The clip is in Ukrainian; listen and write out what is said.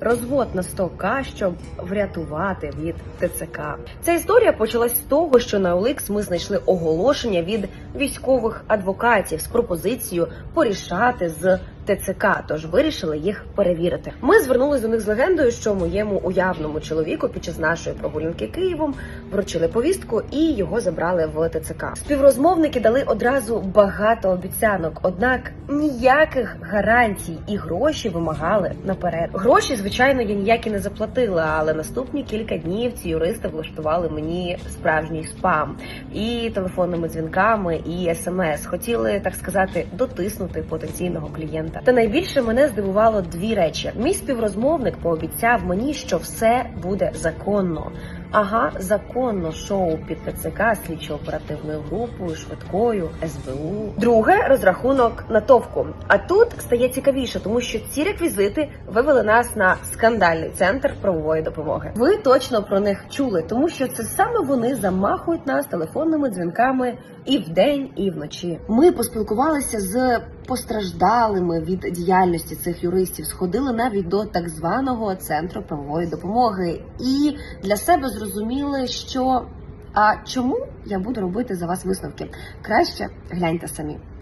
розвод на 100к, щоб врятувати від ТЦК. Ця історія почалась з того, що на Оликс ми знайшли оголошення від військових адвокатів з пропозицією порішати з ТЦК, тож вирішили їх перевірити. Ми звернулися до них з легендою, що моєму уявному чоловіку під час нашої прогулянки Києвом вручили повістку і його забрали в ТЦК. Співрозмовники дали одразу багато обіцянок, однак ніяких гарантій і гроші вимагали наперед. Гроші, звичайно, я ніякі не заплатила, але наступні кілька днів ці юристи влаштували мені справжній спам і телефонними дзвінками, і смс. Хотіли так сказати дотиснути потенційного клієнта. Та найбільше мене здивувало дві речі: мій співрозмовник пообіцяв мені, що все буде законно. Ага, законно шоу під ТЦК слідчо-оперативною групою, швидкою, СБУ. Друге розрахунок натовку. А тут стає цікавіше, тому що ці реквізити вивели нас на скандальний центр правової допомоги. Ви точно про них чули, тому що це саме вони замахують нас телефонними дзвінками і вдень, і вночі. Ми поспілкувалися з постраждалими від діяльності цих юристів, сходили навіть до так званого центру правової допомоги, і для себе зрозуміли, що а чому я буду робити за вас висновки? Краще гляньте самі.